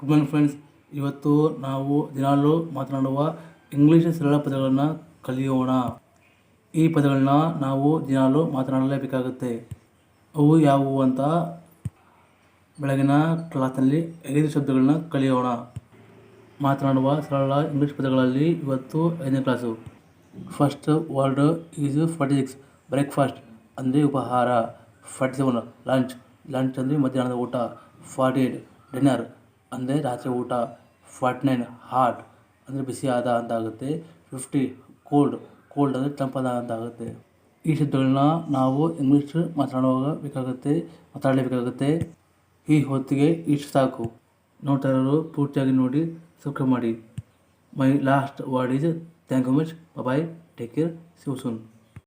Good morning friends ಇವತ್ತು ನಾವು ದಿನಾಲೂ ಮಾತನಾಡುವ ಇಂಗ್ಲೀಷ್ ಸರಳ ಪದಗಳನ್ನು ಕಲಿಯೋಣ. ಈ ಪದಗಳನ್ನ ನಾವು ದಿನಾಲೂ ಮಾತನಾಡಲೇಬೇಕಾಗುತ್ತೆ. ಅವು ಯಾವುವು ಅಂತ ಬೆಳಗಿನ ಕ್ಲಾಸ್ನಲ್ಲಿ ಐದು ಶಬ್ದಗಳನ್ನ ಕಲಿಯೋಣ. ಮಾತನಾಡುವ ಸರಳ ಇಂಗ್ಲೀಷ್ ಪದಗಳಲ್ಲಿ ಇವತ್ತು ಐದನೇ class. First word is forty six breakfast ಅಂದರೆ ಉಪಹಾರ. ಫಾರ್ಟಿ ಸೆವೆನ್ ಲಂಚ್ ಲಂಚ್ ಅಂದರೆ ಮಧ್ಯಾಹ್ನದ ಊಟ. ಫಾರ್ಟಿ ಏಯ್ಟ್ ಡಿನ್ನರ್ ಅಂದರೆ ರಾತ್ರಿ ಊಟ ಫಾರ್ಟಿ ನೈನ್ ಹಾಟ್ ಅಂದರೆ ಬಿಸಿಯಾದ ಅಂತ ಆಗುತ್ತೆ ಫಿಫ್ಟಿ ಕೋಲ್ಡ್ ಕೋಲ್ಡ್ ಅಂದರೆ ತಂಪಾದ ಅಂತ ಆಗುತ್ತೆ ಈ ಶಬ್ದಗಳನ್ನ ನಾವು ಇಂಗ್ಲೀಷ್ ಮಾತನಾಡುವಾಗ ಬೇಕಾಗುತ್ತೆ, ಮಾತಾಡಲೇಬೇಕಾಗುತ್ತೆ. ಈ ಹೊತ್ತಿಗೆ ಇಷ್ಟು ಸಾಕು. ನೋಡ್ತಾಯಿರೋರು ಪೂರ್ತಿಯಾಗಿ ನೋಡಿ, ಸಬ್ಸ್ಕ್ರೈಬ್ ಮಾಡಿ. My last word is thank you much bye take care, see soon.